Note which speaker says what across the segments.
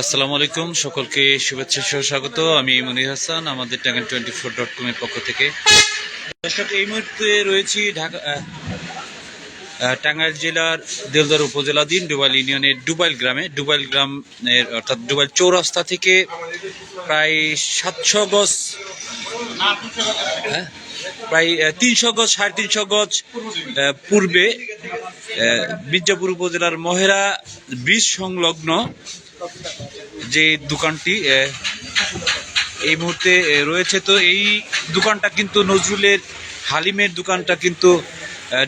Speaker 1: আসসালামু আলাইকুম সকলকে শুভেচ্ছা সহ স্বাগত। আমি মনির হাসান আমাদের টাঙ্গাইল টোয়েন্টি ফোর ডট কমের পক্ষ থেকে। দর্শক এই মুহূর্তে রয়েছি ঢাকা টাঙ্গাইল জেলার দেলদর উপজেলাধীন ডুবাইল ইউনিয়নের ডুবাইল গ্রামে। ডুবাইল গ্রামের অর্থাৎ ডুবাইল চৌরাস্তা থেকে প্রায় সাতশো গজ হ্যাঁ, প্রায় তিনশো গজ, সাড়ে তিনশো গজ পূর্বে মির্জাপুর উপজেলার মহেরা ব্রিজ সংলগ্ন যে দোকানটি এই মুহূর্তে রয়েছে। তো এই দোকানটা কিন্তু নজরুলের হালিমের দোকানটা কিন্তু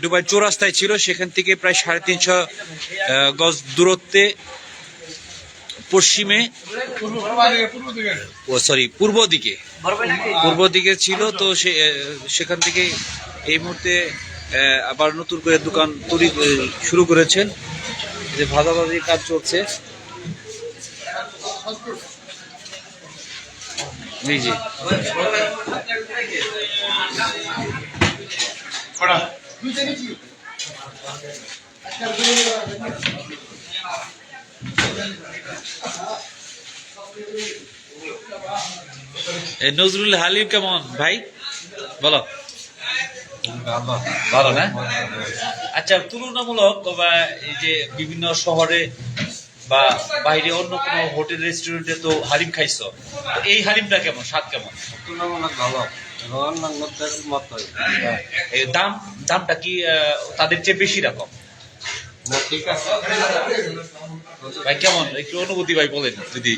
Speaker 1: ডুবাই চৌরাস্তায় ছিল। সেখান থেকে প্রায় সাড়ে তিনশো গজ দূরত্বে পশ্চিমে সরি, পূর্ব দিকে। পূর্ব দিকে ছিল তো সে সেখান থেকে এই মুহূর্তে আবার নতুন করে দোকান তৈরি শুরু করেছেন। যে ভাজাভাজি কাজ চলছে। জি জি। এ, নজরুল হালিম কেমন? ভাই বলো। ভালো না? আচ্ছা তুলনামূলক যে বিভিন্ন শহরে বা বাইরে অন্য কোনো হোটেল রেস্টুরেন্টে তো হালিম খাইছো। এই হালিমটা কেমন? স্বাদ কেমন?
Speaker 2: তুলনামূলক ভালো।
Speaker 1: দাম দামটা কি তাদের চেয়ে বেশি রকম? ভাই কেমন? একটু অনুভূতি ভাই বলেন যদি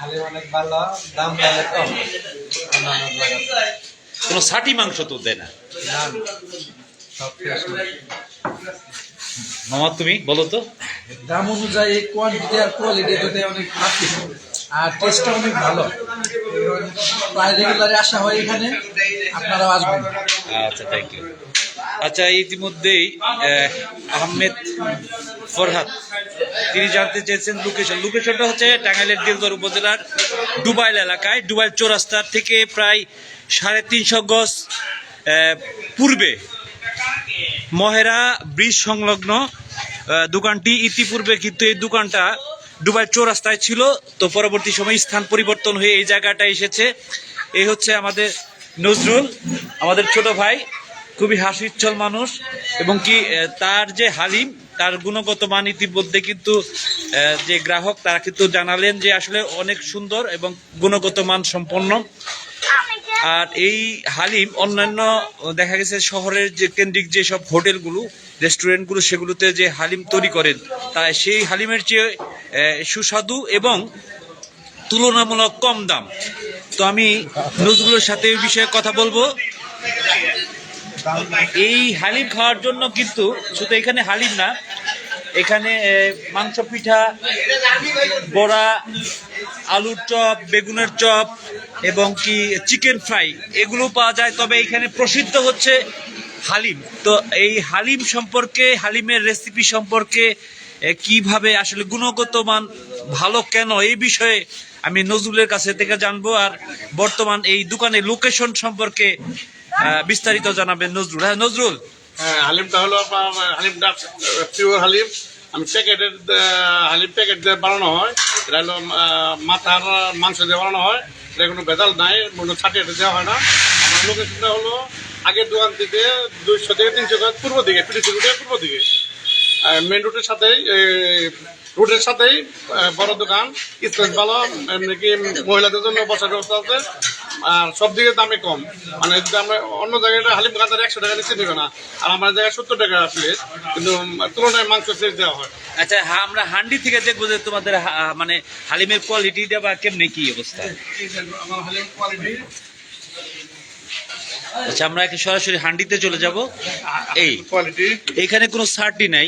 Speaker 2: হালি অনেক ভালো দাম তাহলে কম
Speaker 1: কোনো ষাটি মাংস তো দেয় না।
Speaker 2: দাম সব fresh মাল।
Speaker 1: মামা তুমি বলো তো।
Speaker 3: দাম অনুযায়ী কোয়ান্টিটি আর কোয়ালিটি দুটাই অনেক আর টেস্টটা অনেক ভালো। প্রায় রেগুলারে আসা হয় এখানে। আপনারাও আসবেন।
Speaker 1: আচ্ছা থ্যাংক ইউ আচ্ছা ইতিমধ্যেই আহমেদ ফরহাদ তিনি জানতে চেয়েছেন লোকেশন। লোকেশনটা হচ্ছে টাঙ্গাইলের দিলদর উপজেলার ডুবাইল এলাকায়, ডুবাইল চৌরাস্তার থেকে প্রায় সাড়ে তিনশো গজ পূর্বে মহেরা ব্রিজ সংলগ্ন দোকানটি ইতিপূর্বে কিন্তু এই দোকানটা ডুবাই চৌরাস্তায় ছিল। তো পরবর্তী সময় স্থান পরিবর্তন হয়ে এই জায়গাটা এসেছে। এই হচ্ছে আমাদের নজরুল, আমাদের ছোট ভাই। খুবই হাসিচ্ছল মানুষ এবং কি তার যে হালিম তার গুণগত মান ইতিমধ্যে কিন্তু যে গ্রাহক, তারা কিন্তু জানালেন যে আসলে অনেক সুন্দর এবং গুণগত মান সম্পন্ন। আর এই হালিম অন্যান্য, দেখা গেছে শহরের যে কেন্দ্রিক যেসব হোটেলগুলো, রেস্টুরেন্টগুলো, সেগুলোতে যে হালিম তৈরি করেন তাই সেই হালিমের চেয়ে সুস্বাদু এবং তুলনামূলক কম দাম। তো আমি নজরুলের সাথে এই বিষয়ে কথা বলব। এই হালিম খাওয়ার জন্য কিন্তু শুধু এখানে হালিম না এখানে মাংস পিঠা বড়া, আলুর চপ, বেগুনের চপ এবং কি চিকেন ফ্রাই এগুলো পাওয়া যায়। তবে এখানে প্রসিদ্ধ হচ্ছে হালিম। তো এই হালিম সম্পর্কে, হালিমের রেসিপি সম্পর্কে কীভাবে আসলে গুণগত মান ভালো কেন, এই বিষয়ে আমি নজরুলের কাছে থেকে জানব। আর বর্তমান এই দোকানের লোকেশন সম্পর্কে বিস্তারিত জানাবেন নজরুল। হ্যাঁ নজরুল।
Speaker 4: হ্যাঁ হালিমটা হলো হালিমটা পিওর হালিম। আমি প্যাকেটের হালিম প্যাকেট দিয়ে বানানো হয়। এটা হলো মাথার মাংস দিয়ে বানানো হয়। এটা কোনো ভেজাল নাই, কোনো ছাটিয়ে দেওয়া হয় না। আমার লোকেশনটা হলো আগের দোকান থেকে দুইশো থেকে তিনশো গাছ পূর্ব দিকে, পিটিসি রুটের পূর্ব দিকে। মেন রুটের সাথেই রুটের সাথেই বড় দোকান, স্পেস ভালো, এমনি কি মহিলাদের জন্য বসার ব্যবস্থা আছে। সব দিকে দামে কম। মানে যদি আমরা অন্য জায়গায় হালিম গাছের একশো টাকা নিচে দেবে না আর আমার জায়গায় সত্তর টাকা প্লেট কিন্তু তুলনায় মাংস প্লেট দেওয়া হয়।
Speaker 1: আচ্ছা আমরা হান্ডি থেকে দেখব যে তোমাদের মানে হালিমের কোয়ালিটিটা বা কেমনি কি অবস্থা?
Speaker 4: আমার হালিম কোয়ালিটি
Speaker 1: আচ্ছা আমরা একে সরাসরি হান্ডিতে চলে যাব। এই
Speaker 4: কোয়ালিটি
Speaker 1: এখানে কোনো সার্টি নাই।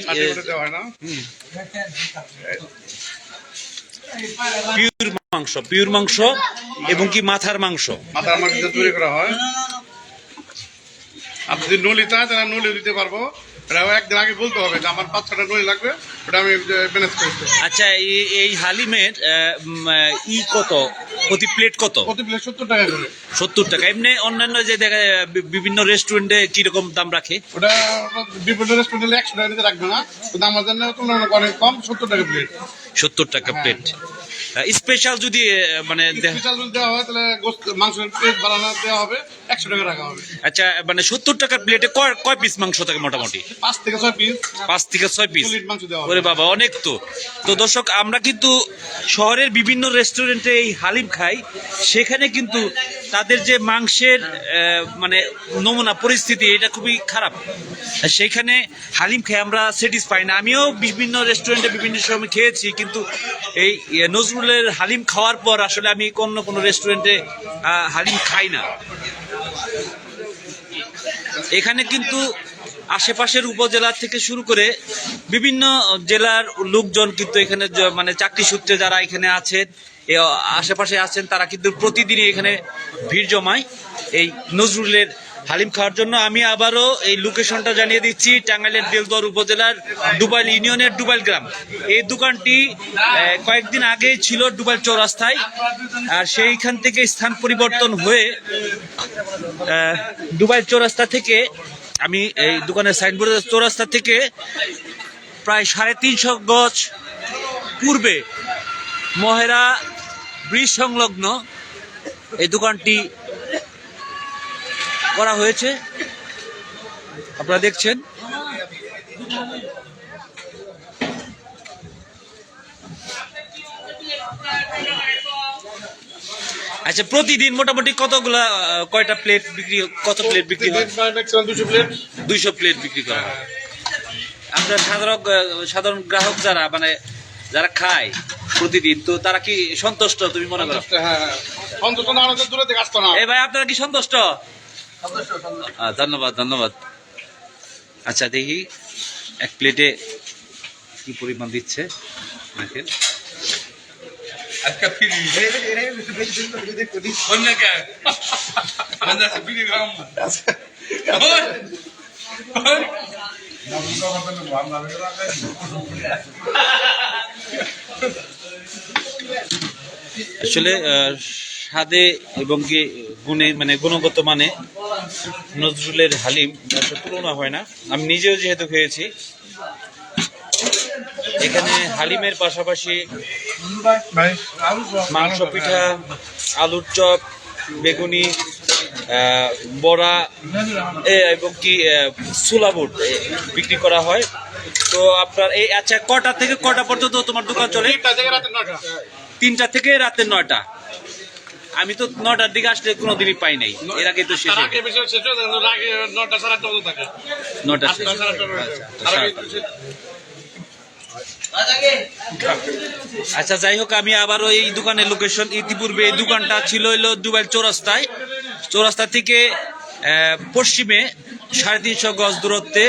Speaker 1: পিওর মাংস পিওর মাংস। এবং কি মাথার মাংস?
Speaker 4: মাথার মাংস তৈরি করা হয়। আপনি যদি নলি চান তাহলে নলি দিতে পারব। এটা একদিন আগে বলতে হবে যে আমার পাঁচ ছটা নলি লাগবে ওটা আমি ম্যানেজ করেছি
Speaker 1: আচ্ছা এই এই হালিমের ই কত? প্রতি প্লেট কত?
Speaker 4: প্রতি প্লেট সত্তর টাকা করে।
Speaker 1: সত্তর টাকা। এমনি অন্যান্য যে দেখা যায়, বিভিন্ন রেস্টুরেন্টে কীরকম দাম রাখে?
Speaker 4: ওটা বিভিন্ন রেস্টুরেন্টে একশো টাকা নিতে রাখবে না। কিন্তু আমাদের জন্য অনেক কম সত্তর টাকা প্লেট
Speaker 1: সত্তর টাকা প্লেট স্পেশাল যদি মানে
Speaker 4: স্পেশাল যদি দেওয়া হয় তাহলে গোস্ত প্লেট বানানো দেওয়া হবে একশো টাকা রাখা হবে।
Speaker 1: আচ্ছা মানে সত্তর টাকার প্লেটে কয় কয় পিস মাংস থাকে মোটামুটি?
Speaker 4: পাঁচ থেকে ছয় পিস
Speaker 1: পাঁচ থেকে ছয় পিস
Speaker 4: মাংস দেওয়া
Speaker 1: ওরে বাবা অনেক তো। তো দর্শক আমরা কিন্তু শহরের বিভিন্ন রেস্টুরেন্টে এই হালিম খাই। সেখানে কিন্তু তাদের যে মাংসের মানে নমুনা পরিস্থিতি এটা খুবই খারাপ। আর সেইখানে হালিম খেয়ে আমরা স্যাটিসফাই না। আমিও বিভিন্ন রেস্টুরেন্টে বিভিন্ন সময় খেয়েছি কিন্তু এই এ, নজরুলের হালিম খাওয়ার পর আসলে আমি অন্য কোনো রেস্টুরেন্টে হালিম খাই না। এখানে কিন্তু আশেপাশের উপজেলা থেকে শুরু করে বিভিন্ন জেলার লোকজন কিন্তু এখানে মানে চাকরি সূত্রে যারা এখানে আছেন আশেপাশে আছেন, তারা কিন্তু প্রতিদিনই এখানে ভিড় জমায়। এই নজরুলের হালিম খাওয়ার জন্য আমি আবারও এই লোকেশনটা জানিয়ে দিচ্ছি টাঙ্গাইলের দেলদর উপজেলার ডুবাইল ইউনিয়নের ডুবাইল গ্রাম। এই দোকানটি কয়েকদিন আগে ছিল ডুবাইল চৌরাস্তায় আর সেইখান থেকে স্থান পরিবর্তন হয়ে আহ, ডুবাই চৌরাস্তা থেকে আমি এই দোকানের সাইনবোর্ডের চৌরাস্তা থেকে প্রায় সাড়ে তিনশো গজ পূর্বে মহেরা ব্রিজ সংলগ্ন এই দোকানটি করা হয়েছে। আপনারা দেখছেন? আচ্ছা প্রতিদিন মোটামুটি কতগুলা কয়টা প্লেট বিক্রি কত প্লেট বিক্রি হয়?
Speaker 4: দুশো প্লেট
Speaker 1: দুইশো প্লেট বিক্রি করা হয়। আমরা সাধারণ সাধারণ গ্রাহক যারা মানে যারা খায় প্রতিদিন তো তারা কি সন্তুষ্ট তুমি মনে করো?
Speaker 4: হ্যাঁ সন্তোষ না দূরে থেকে আসতো না।
Speaker 1: এই ভাই আপনারা কি সন্তুষ্ট? ধন্যবাদ ধন্যবাদ। আচ্ছা দেখি এক প্লেটে কি পরিমাণ দিচ্ছে দেখেন আসলে স্বাদে এবং কি গুণে মানে গুণগত মানে নজরুলের হালিম তুলনা হয় না। আমি নিজেও যেহেতু খেয়েছি এখানে হালিমের পাশাপাশি মাংস পিঠা আলুর চপ বেগুনি বড়া এবং কি সুলা বুট বিক্রি করা হয়। তো আপনার এই আচ্ছা কটা থেকে কটা পর্যন্ত তোমার দোকান চলে?
Speaker 4: তিনটা থেকে
Speaker 1: রাতের নয়টা। আমি তো নটার দিকে আসলে কোনোদিনই পাই নাই। এর আগে তো শেষ
Speaker 4: নটা।
Speaker 1: আচ্ছা, আচ্ছা যাই হোক আমি আবার ওই দোকানের লোকেশন ইতিপূর্বে এই দোকানটা ছিল হইল দুবাইল চৌরাস্তায়। চৌরাস্তা থেকে পশ্চিমে সাড়ে তিনশো গজ দূরত্বে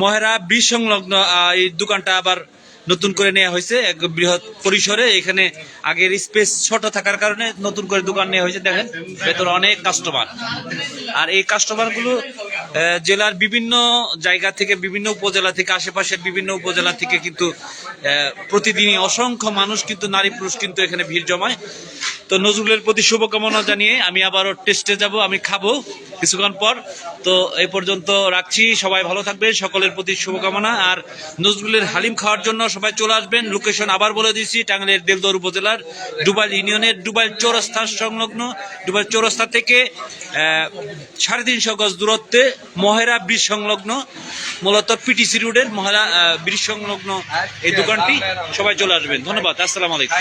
Speaker 1: মহেরা ব্রিজ সংলগ্ন এই দোকানটা আবার নতুন করে নেওয়া হয়েছে, এক বৃহৎ পরিসরে। এখানে আগের স্পেস ছোট থাকার কারণে নতুন করে দোকান নেওয়া হয়েছে, দেখেন। ভেতরে অনেক কাস্টমার আর এই কাস্টমারগুলো জেলার বিভিন্ন জায়গা থেকে, বিভিন্ন উপজেলা থেকে, আশেপাশের বিভিন্ন উপজেলা থেকে কিন্তু প্রতিদিনই অসংখ্য মানুষ কিন্তু, নারী পুরুষ কিন্তু এখানে ভিড় জমায়। তো নজরুলের প্রতি শুভকামনা জানিয়ে আমি আবারও টেস্টে যাব, আমি খাব কিছুক্ষণ পর। তো এই পর্যন্ত রাখছি, সবাই ভালো থাকবে সকলের প্রতি শুভকামনা। আর নজরুলের হালিম খাওয়ার জন্য সবাই চলে আসবেন। লোকেশন আবার বলে দিচ্ছি টাঙ্গাইলের দেলদর উপজেলার ডুবাইল ইউনিয়নের ডুবাইল চৌরাস্তার সংলগ্ন। ডুবাইল চৌরাস্তা থেকে সাড়ে তিনশো গজ দূরত্বে মহেরা ব্রিজ সংলগ্ন। মূলত পিটিসি রোডের মহেরা ব্রিজ সংলগ্ন এই দোকানটি সবাই চলে আসবেন। ধন্যবাদ, আসসালাম আলাইকুম।